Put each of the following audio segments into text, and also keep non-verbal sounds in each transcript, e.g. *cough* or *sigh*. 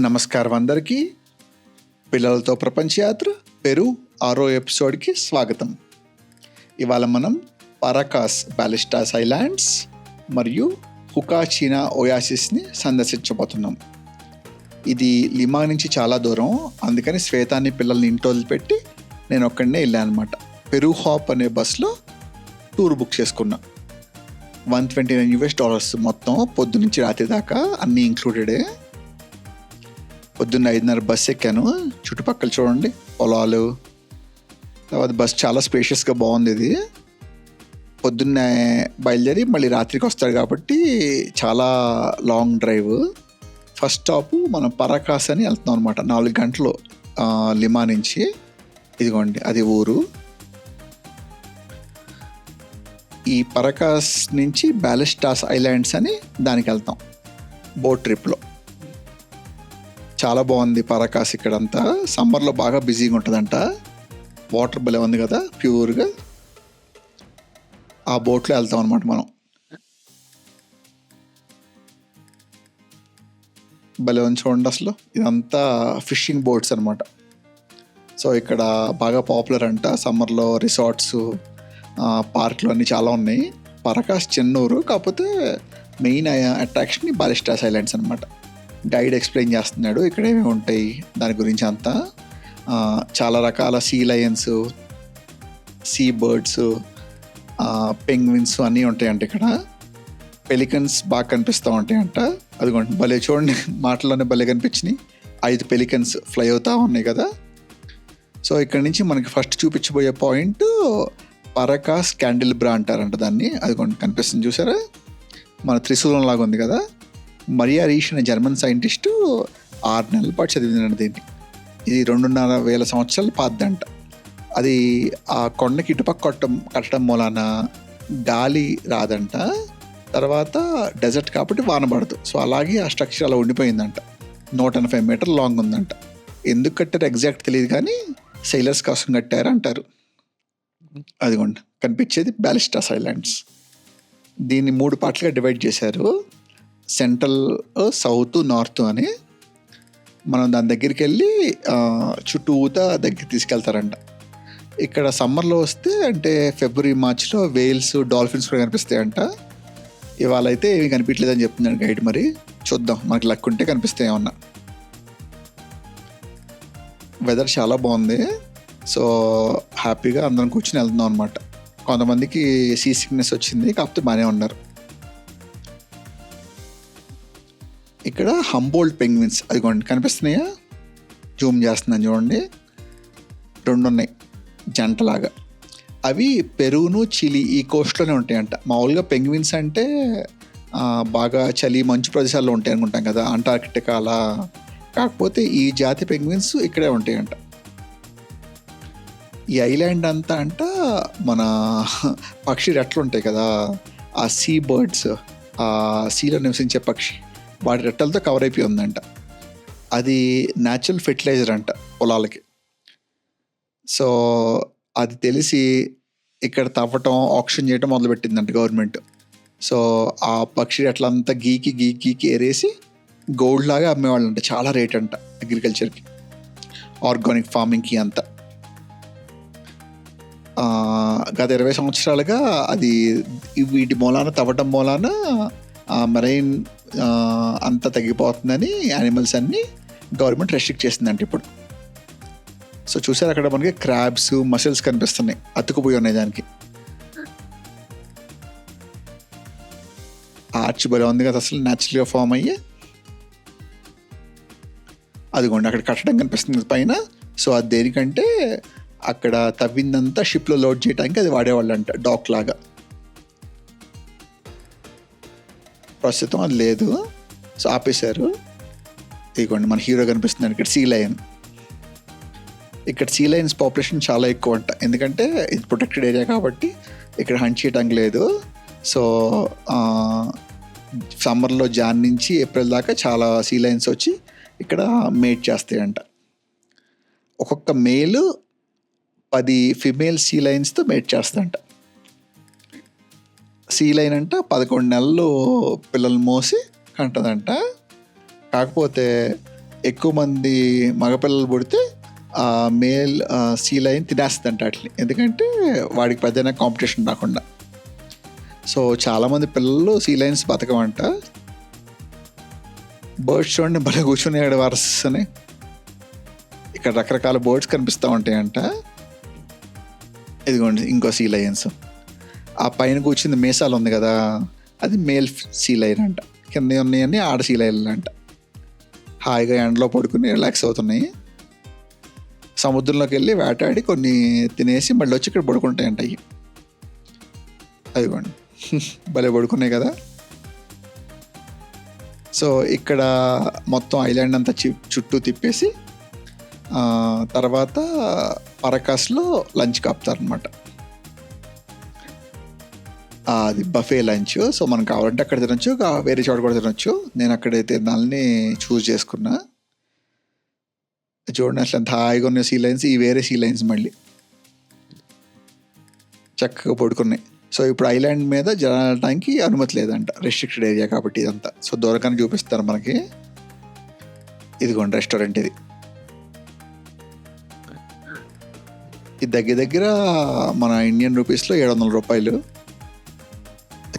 నమస్కారం అందరికీ పిల్లలతో ప్రపంచ యాత్ర పెరు ఆరో ఎపిసోడ్కి స్వాగతం. ఇవాళ మనం పరాకాస్ బాలిస్టాస్ ఐలాండ్స్ మరియు హుకాచీనా ఓయాసిస్ని సందర్శించబోతున్నాం. ఇది లిమా నుంచి చాలా దూరం అందుకని శ్వేతాన్ని పిల్లల్ని ఇంట్లో పెట్టి నేను ఒక్కడనే వెళ్ళాను అనమాట పెరు హాప్ అనే బస్లో టూర్ బుక్ చేసుకున్నా. One twenty nine US dollars మొత్తం పొద్దు నుంచి రాత్రి దాకా అన్నీ ఇంక్లూడెడే. పొద్దున్న ఐదున్నర బస్ ఎక్కాను. చుట్టుపక్కల చూడండి పొలాలు. తర్వాత బస్ చాలా స్పేషియస్గా బాగుంది ఇది. పొద్దున్నే బయలుదేరి మళ్ళీ రాత్రికి వస్తాడు కాబట్టి చాలా లాంగ్ డ్రైవ్ ఫస్ట్ స్టాప్ మనం పరాకాస్ అని వెళ్తున్నాం అనమాట నాలుగు గంటలు లిమా నుంచి. ఇదిగోండి అది ఊరు. ఈ పరకాస్ నుంచి బ్యాలెస్టాస్ ఐలాండ్స్ అని దానికి వెళ్తాం. బోట్ ట్రిప్లో చాలా బాగుంది పరాకాస్ ఇక్కడంతా. సమ్మర్లో బాగా బిజీగా ఉంటుందంట. వాటర్ భలే ఉంది కదా ప్యూర్గా ఆ బోట్లో వెళ్తాం అనమాట మనం. భలే ఉంది చూడండి అసలు. ఇదంతా ఫిషింగ్ బోట్స్ అనమాట సో ఇక్కడ బాగా పాపులర్ అంట. సమ్మర్లో రిసార్ట్స్ పార్క్లు అన్నీ చాలా ఉన్నాయి. పరకాష్ చెన్నూరు కాకపోతే మెయిన్ అట్రాక్షన్ బాలిస్టాస్ ఐలాండ్స్ అనమాట గైడ్ ఎక్స్ప్లెయిన్ చేస్తున్నాడు. ఇక్కడ ఏమేమి ఉంటాయి? దాని గురించి అంతా చాలా రకాల sea lions sea birds penguins అన్నీ ఉంటాయంట ఇక్కడ. పెలికన్స్ బాగా కనిపిస్తూ ఉంటాయంట. అదిగోండి భలే చూడండి మాటల్లోనే భలే కనిపించినాయి. ఐదు పెలికన్స్ ఫ్లై అవుతూ ఉన్నాయి కదా. సో ఇక్కడ నుంచి మనకి ఫస్ట్ చూపించబోయే పాయింట్ పరకాస్ క్యాండిల్ బ్రా అంటారంట దాన్ని. అది కొన్ని కనిపిస్తుంది చూసారా? మన త్రిశూలం లాగా ఉంది కదా. మరియా రీష్ అనే జర్మన్ సైంటిస్టు ఆరు నెలల పాటు చదివిందంట దీన్ని. ఇది రెండున్నర వేల సంవత్సరాల పాతదంట అది ఆ కొండకి ఇటుపక్క కొట్టడం కట్టడం మూలాన గాలి రాదంట. తర్వాత డెజర్ట్ కాబట్టి వాన పడదు. సో అలాగే ఆ స్ట్రక్చర్ అలా ఉండిపోయిందంట. నూట ఎనభై మీటర్ లాంగ్ ఉందంట. ఎందుకు కట్టారు ఎగ్జాక్ట్ తెలియదు కానీ సైలర్స్ కోసం కట్టారు అంటారు. అదిగోండి. కనిపించేది బ్యాలిస్టా ఐలాండ్స్. దీన్ని మూడు పార్ట్లుగా డివైడ్ చేశారు. సెంట్రల్ సౌత్ నార్త్ అని మనం దాని దగ్గరికి వెళ్ళి చుట్టూతా దగ్గరికి తీసుకెళ్తారంట. ఇక్కడ సమ్మర్లో వస్తే అంటే ఫిబ్రవరి మార్చ్లో వేల్స్ డాల్ఫిన్స్ కూడా కనిపిస్తాయంట. ఇవాళ అయితే ఏమి కనిపించలేదని చెప్తున్నాడు గైడ్ మరి. చూద్దాం మనకి లక్ ఉంటే కనిపిస్తాయి ఏమన్నా. వెదర్ చాలా బాగుంది. సో హ్యాపీగా అందరం కూర్చుని వెళ్తున్నాం అనమాట కొంతమందికి సీ సిక్నెస్ వచ్చింది కాకపోతే బాగానే ఉన్నారు. ఇక్కడ హంబోల్డ్ పెంగ్విన్స్ అదిగోండి కనిపిస్తున్నాయా? జూమ్ చేస్తున్నాను చూడండి. రెండు ఉన్నాయి జంటలాగా. అవి పెరుగును చిలి ఈ కోస్ట్లోనే ఉంటాయంట. మామూలుగా పెంగ్విన్స్ అంటే బాగా చలి మంచు ప్రదేశాల్లో ఉంటాయి అనుకుంటాం కదా అంటార్కిటికా అలా. కాకపోతే ఈ జాతి పెంగ్విన్స్ ఇక్కడే ఉంటాయంట. ఈ ఐలాండ్ అంతా అంట మన పక్షి రెట్లు ఉంటాయి కదా ఆ సీ బర్డ్స్ ఆ సీలో నివసించే పక్షి. వాటి రెట్టలతో కవర్ అయిపోయి ఉందంట. అది న్యాచురల్ ఫెర్టిలైజర్ అంట పొలాలకి. సో అది తెలిసి ఇక్కడ తవ్వటం ఆక్షన్ చేయటం మొదలుపెట్టిందంట గవర్నమెంట్. సో ఆ పక్షి రెట్లంతా గీకి గీకి గీకి ఏరేసి గోల్డ్ లాగా అమ్మేవాళ్ళు అంట చాలా రేట్ అంట అగ్రికల్చర్కి ఆర్గానిక్ ఫార్మింగ్కి అంతా. గత ఇరవై సంవత్సరాలుగా అది వీటి మూలాన తవ్వటం మూలాన మరైన్ అంతా తగ్గిపోతుందని యానిమల్స్ అన్ని గవర్నమెంట్ రెస్ట్రిక్ట్ చేసిందంట ఇప్పుడు. సో చూసారు అక్కడ మనకి క్రాబ్స్ మసిల్స్ కనిపిస్తున్నాయి అతుకుపోయి ఉన్నాయి దానికి. ఆర్చ్ బలం ఉంది కదా అసలు న్యాచురల్గా ఫామ్ అయ్యి. అదిగోండి అక్కడ కట్టడం కనిపిస్తుంది పైన. సో అది దేనికంటే అక్కడ తవ్విందంతా షిప్లో లోడ్ చేయడానికి అది వాడేవాళ్ళు అంట డాక్ లాగా. ప్రస్తుతం అది లేదు. సో ఆపేశారు. ఇదిగోండి మన హీరో కనిపిస్తున్నాడు ఇక్కడ సీ లయన్ ఇక్కడ సీ లయన్స్ పాపులేషన్ చాలా ఎక్కువ అంట. ఎందుకంటే ఇది ప్రొటెక్టెడ్ ఏరియా కాబట్టి ఇక్కడ హంట్ చేయడానికి లేదు. సో సమ్మర్లో జాన్ నుంచి ఏప్రిల్ దాకా చాలా సీ లైన్స్ వచ్చి ఇక్కడ మేట్ చేస్తాయంట. ఒక్కొక్క మేలు పది ఫిమేల్ సీ లైన్స్తో మేట్ చేస్తాయంట. సీ లైన్ అంట పదకొండు నెలలు పిల్లలు మోసి కంటదంట. కాకపోతే ఎక్కువ మంది మగపిల్లలు పుడితే ఆ మేల్ సీ లైన్ తినేస్తుందంట వాటిని. ఎందుకంటే వాడికి పెద్ద కాంపిటీషన్ రాకుండా. సో చాలామంది పిల్లలు సీ లైన్స్ బతకమంట. బర్డ్స్ చూడండి భలే కూర్చుని అని ఇక్కడ రకరకాల బర్డ్స్ కనిపిస్తూ ఉంటాయంట. ఇదిగోండి ఇంకో సీ లయన్స్ ఆ పైన కూర్చుంది మేసాలు ఉంది కదా అది మేల్ సీలైర్ అంట కింద ఉన్నాయన్నీ ఆడ సీలైర్లు అంట హాయిగా ఎండలో పడుకుని రిలాక్స్ అవుతున్నాయి. సముద్రంలోకి వెళ్ళి వేటాడి కొన్ని తినేసి మళ్ళీ వచ్చి ఇక్కడ పడుకుంటాయంట అవి అదిగోండి. *laughs* భలే పడుకున్నాయి కదా. సో ఇక్కడ మొత్తం ఐలాండ్ అంతా చి చుట్టూ తిప్పేసి తర్వాత పరకాస్లో లంచ్ కాపుతారనమాట అది బఫే లంచ్ సో మనం కావాలంటే అక్కడ తినొచ్చు వేరే చోట కూడా తినొచ్చు. నేను అక్కడైతే దాన్ని చూస్ చేసుకున్నా. చూడండి అసలు ఎంత హాయిగా ఉన్న సీ లైన్స్ ఈ వేరే సీ లైన్స్ మళ్ళీ. చక్కగా పడుకున్నాయి. సో ఇప్పుడు ఐలాండ్ మీద జరగడానికి అనుమతి లేదంట. రెస్ట్రిక్టెడ్ ఏరియా కాబట్టి ఇదంతా. సో దూరకాన్ని చూపిస్తారు మనకి. ఇదిగోండి రెస్టారెంట్ ఇది. ఇది దగ్గర దగ్గర మన ఇండియన్ రూపీస్లో ఏడు వందల రూపాయలు.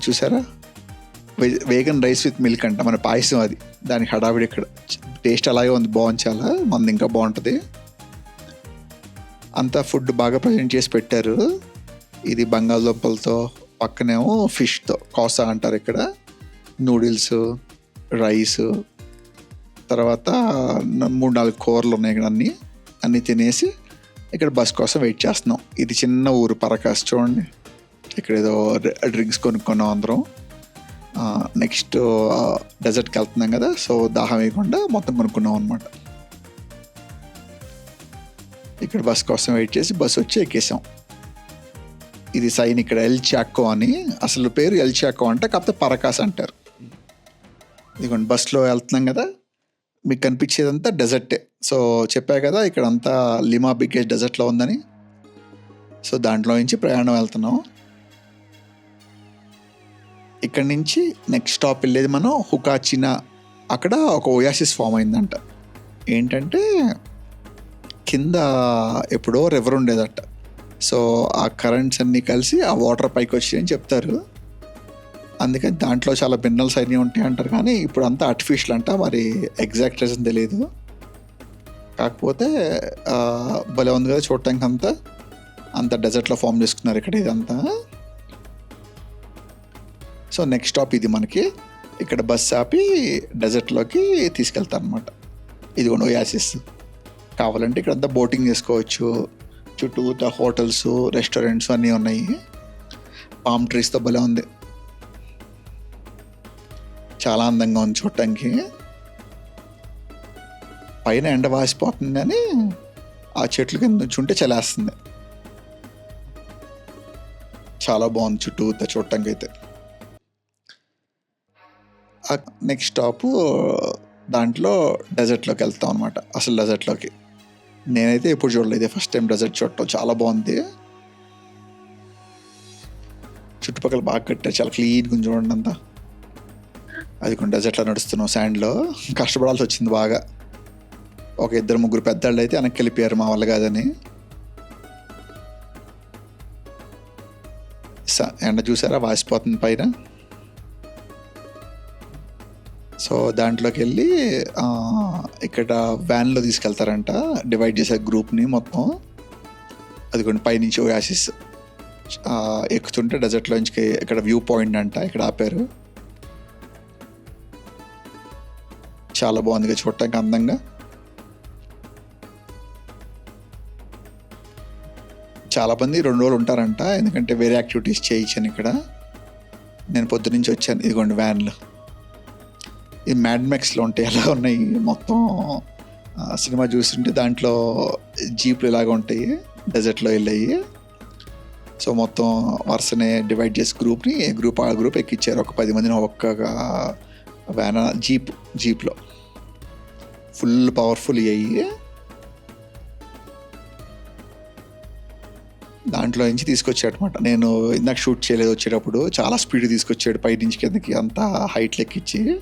చూసారా? వే- వేగన్ రైస్ విత్ మిల్క్ అంట మన పాయసం అది. దానికి హడావిడి ఇక్కడ టేస్ట్ అలాగే ఉంది బాగుంది చాలా మంది ఇంకా బాగుంటుంది. అంతా ఫుడ్ బాగా ప్రజెంట్ చేసి పెట్టారు. ఇది బంగాళదుంపలతో పక్కనేమో ఫిష్తో కోసా అంటారు ఇక్కడ. నూడిల్స్ రైస్ తర్వాత మూడు నాలుగు కూరలు ఉన్నాయి ఇక్కడ అన్నీ. అన్నీ తినేసి ఇక్కడ బస్ కోసం వెయిట్ చేస్తున్నాం. ఇది చిన్న ఊరు పరకాస్ చూడండి. ఇక్కడ ఏదో డ్రింక్స్ కొనుక్కున్నాం అందరం. నెక్స్ట్ డెజర్ట్కి వెళ్తున్నాం కదా సో దాహం వేయకుండా మొత్తం కొనుక్కున్నాం అనమాట ఇక్కడ బస్ కోసం వెయిట్ చేసి బస్ వచ్చి ఎక్కేసాం. ఇది సైన్ ఇక్కడ ఎల్ చాకో అని అసలు పేరు ఎల్ చాకో అంటే కాకపోతే పరకాస్ అంటారు. ఇదిగోండి బస్లో వెళ్తున్నాం కదా మీకు కనిపించేదంతా డెజర్టే. సో చెప్పా కదా ఇక్కడ అంతా లిమా బిగ్గెస్ట్ డెజర్ట్లో ఉందని. సో దాంట్లో నుంచి ప్రయాణం వెళ్తున్నాం. ఇక్కడ నుంచి నెక్స్ట్ స్టాప్ వెళ్ళేది మనం హుకాచినా. అక్కడ ఒక ఓయాసిస్ ఫామ్ అయిందంట. ఏంటంటే కింద ఎప్పుడో రివర్ ఉండేదట. సో ఆ కరెంట్స్ అన్నీ కలిసి ఆ వాటర్ పైకి వచ్చాయని చెప్తారు. అందుకని దాంట్లో చాలా మినరల్స్ అన్నీ ఉంటాయి అంటారు. కానీ ఇప్పుడు అంతా ఆర్టిఫిషియల్ అంట. మరి ఎగ్జాక్ట్ రీజన్ తెలియదు. కాకపోతే భలే ఉంది కదా చూడటానికి అంతా. అంత డెజర్ట్లో ఫామ్ చేసుకున్నారు ఇక్కడ ఇదంతా. సో నెక్స్ట్ స్టాప్ ఇది మనకి ఇక్కడ బస్ ఆపి డెజర్ట్లోకి తీసుకెళ్తారు అనమాట ఇది కూడా ఓయాసిస్ కావాలంటే ఇక్కడ అంతా బోటింగ్ చేసుకోవచ్చు. చుట్టూ హోటల్స్ రెస్టారెంట్స్ అన్నీ ఉన్నాయి. పామ్ ట్రీస్తో భలే ఉంది. చాలా అందంగా ఉంది చూడటానికి. పైన ఎండ వాసిపోతుంది కానీ ఆ చెట్ల కింద నుంచుంటే చలేస్తుంది. చాలా బాగుంది చుట్టూ చూడటానికి అయితే నెక్స్ట్ స్టాప్ దాంట్లో డెజర్ట్లోకి వెళ్తాం అనమాట అసలు డెజర్ట్లోకి నేనైతే ఎప్పుడు చూడలేదు. ఫస్ట్ టైం డెజర్ట్ చూడటం. చాలా బాగుంది. చుట్టుపక్కల బాగా కట్టారు. చాలా క్లీన్గా చూడండి అంతా. అది కొన్ని డెజర్ట్లో నడుస్తున్నాం శాండ్లో కష్టపడాల్సి వచ్చింది బాగా. ఒక ఇద్దరు ముగ్గురు పెద్దవాళ్ళు అయితే వెనక్కి వెళ్ళిపోయారు మా వల్ల కాదని. స- ఎండ చూసారా? వాసిపోతుంది పైన. సో దాంట్లోకి వెళ్ళి ఇక్కడ వ్యాన్లో తీసుకెళ్తారంట. డివైడ్ చేసే గ్రూప్ని మొత్తం. అది కొన్ని పైనుంచి ఓయాసిస్ ఎక్కుతుంటే డెజర్ట్లోంచి ఇక్కడ వ్యూ పాయింట్ అంట ఇక్కడ ఆపారు. చాలా బాగుంది చూడటానికి అందంగా. చాలామంది రెండు రోజులు ఉంటారంట ఎందుకంటే వేరే యాక్టివిటీస్ చేయించాను ఇక్కడ. నేను పొద్దునుంచి వచ్చాను ఇదిగోండి వ్యాన్లు. ఈ మ్యాడ్ మ్యాక్స్లో ఉంటాయి ఎలా ఉన్నాయి. మొత్తం సినిమా చూస్తుంటే దాంట్లో జీప్లు ఇలాగ ఉంటాయి డెజర్ట్లో వెళ్ళాయి. సో మొత్తం వరుసనే డివైడ్ చేసి గ్రూప్ని గ్రూప్ ఆ గ్రూప్ ఎక్కిచ్చారు. ఒక పది మందిని ఒక్క వ్యాన్ జీప్ జీప్లో. ఫుల్ పవర్ఫుల్ అయ్యి. దాంట్లో నుంచి తీసుకొచ్చాడు అనమాట నేను ఇందాక షూట్ చేయలేదు వచ్చేటప్పుడు. చాలా స్పీడ్ తీసుకొచ్చాడు పై నుంచి కిందకి అంతా హైట్ లెక్కిచ్చి.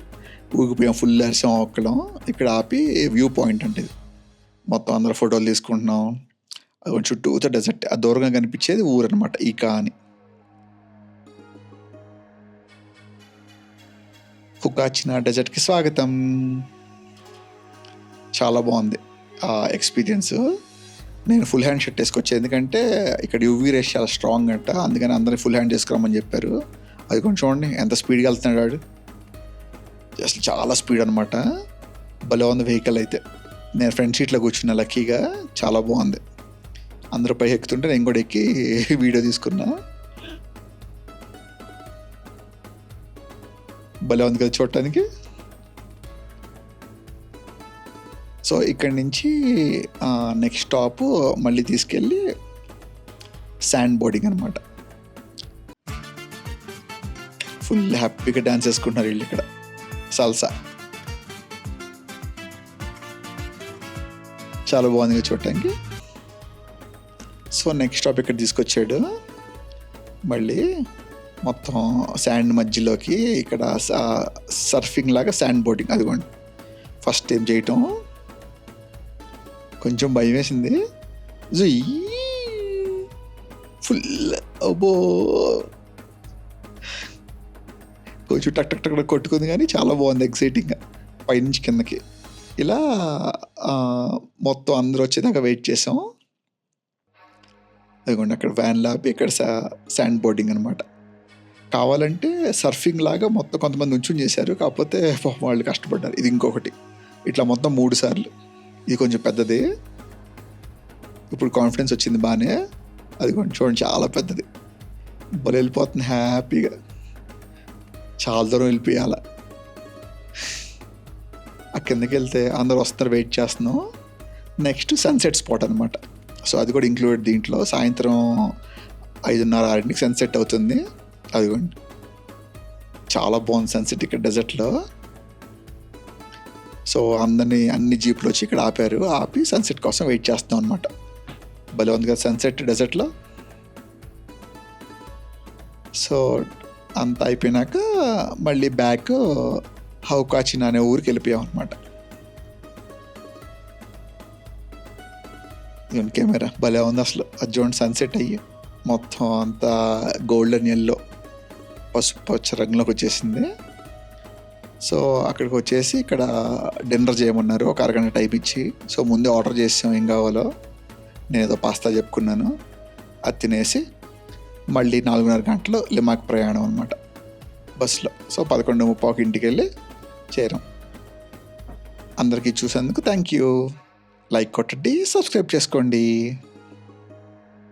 ఊగిపోయాం ఫుల్ అరిసాం ఒక్కడం ఇక్కడ ఆపి వ్యూ పాయింట్ అంటే ఇది. మొత్తం అందరూ ఫోటోలు తీసుకుంటున్నాం. అది కొంచెం చుట్టూతో డెజర్ట్ ఆ దూరంగా కనిపించేది ఊరు అనమాట ఈకా అని కుకాచిన డెజర్ట్కి స్వాగతం. చాలా బాగుంది ఆ ఎక్స్పీరియన్స్. నేను ఫుల్ హ్యాండ్ షర్ట్ వేసుకొచ్చాను ఎందుకంటే ఇక్కడ యూవీ రేస్ చాలా స్ట్రాంగ్ అంట అందుకని అందరినీ ఫుల్ హ్యాండ్ చేసుకురామని చెప్పారు. అది కొంచెం చూడండి ఎంత స్పీడ్గా వెళ్తున్నాడు వాడు. అసలు చాలా స్పీడ్ అనమాట భలే ఉంది వెహికల్ అయితే. నేను ఫ్రంట్ సీట్లో కూర్చున్న లక్కీగా చాలా బాగుంది. అందరూ పై ఎక్కుతుంటే నేను కూడా ఎక్కి *laughs* వీడియో తీసుకున్నా. భలే ఉంది కదా చూడటానికి. సో ఇక్కడి నుంచి నెక్స్ట్ స్టాప్ మళ్ళీ తీసుకెళ్ళి శాండ్ బోర్డింగ్ అనమాట ఫుల్ హ్యాపీగా డ్యాన్స్ చేసుకుంటున్నారు వీళ్ళు ఇక్కడ. సల్సా చాలా బాగుంది చూడటానికి. సో నెక్స్ట్ స్టాప్ ఇక్కడ తీసుకొచ్చాడు. మళ్ళీ మొత్తం శాండ్ మధ్యలోకి ఇక్కడ సర్ఫింగ్ లాగా శాండ్ బోటింగ్ అదిగోండి. ఫస్ట్ టైం చేయటం? కొంచెం భయం వేసింది. ఫుల్ అబ్బో! కొంచెం టక్ టక్ టక్ కొట్టుకుంది కానీ చాలా బాగుంది ఎక్సైటింగ్గా పైనుంచి కిందకి. ఇలా మొత్తం అందరూ వచ్చేదాకా వెయిట్ చేసాం. అదిగోండి అక్కడ వ్యాన్ ల్యాబ్ ఇక్కడ శాండ్ బోర్డింగ్ అనమాట కావాలంటే సర్ఫింగ్ లాగా మొత్తం కొంతమంది ఉంచుని చేశారు. కాకపోతే వాళ్ళు కష్టపడ్డారు. ఇది ఇంకొకటి. ఇట్లా మొత్తం మూడు సార్లు. ఇది కొంచెం పెద్దది. ఇప్పుడు కాన్ఫిడెన్స్ వచ్చింది బాగానే అది కొంచెం చూడండి చాలా పెద్దది. భలే వెళ్ళిపోతుంది హ్యాపీగా. చాలా దూరం వెళ్ళిపోయాల. ఆ కిందకి వెళ్తే అందరు వస్తారు వెయిట్ చేస్తున్నాం. నెక్స్ట్ సన్సెట్ స్పాట్ అనమాట సో అది కూడా ఇంక్లూడెడ్ దీంట్లో. సాయంత్రం ఐదున్నర ఆరింటికి సన్సెట్ అవుతుంది. అదిగోండి. చాలా బాగుంది సన్సెట్ ఇక్కడ డెజర్ట్లో సో అందరినీ అన్ని జీప్లు వచ్చి ఇక్కడ ఆపారు. ఆపి సన్సెట్ కోసం వెయిట్ చేస్తాం అనమాట భలే ఉంది కదా సన్సెట్ డెజర్ట్లో సో అంతా అయిపోయినాక మళ్ళీ బ్యాక్ హౌకాచిన్ అనే ఊరికి వెళ్ళిపోయాం అనమాట ఇదిగోండి కెమెరా భలే ఉంది అసలు. అది సన్సెట్ అయ్యి మొత్తం అంతా గోల్డెన్ ఎల్లో పసుపు పచ్చ రంగులోకి వచ్చేసింది. సో అక్కడికి వచ్చేసి ఇక్కడ డిన్నర్ చేయమన్నారు. ఒక అరగంట టైం ఇచ్చి. సో ముందే ఆర్డర్ చేసాం ఏం కావాలో. నేను ఏదో పాస్తా చెప్పుకున్నాను. అది తినేసి మళ్ళీ నాలుగున్నర గంటలు లిమాక్ ప్రయాణం అనమాట బస్సులో. సో పదకొండు ముప్పావుకి ఇంటికి వెళ్ళి చేరాం. అందరికీ చూసేందుకు థ్యాంక్ యూ లైక్ కొట్టండి సబ్స్క్రైబ్ చేసుకోండి.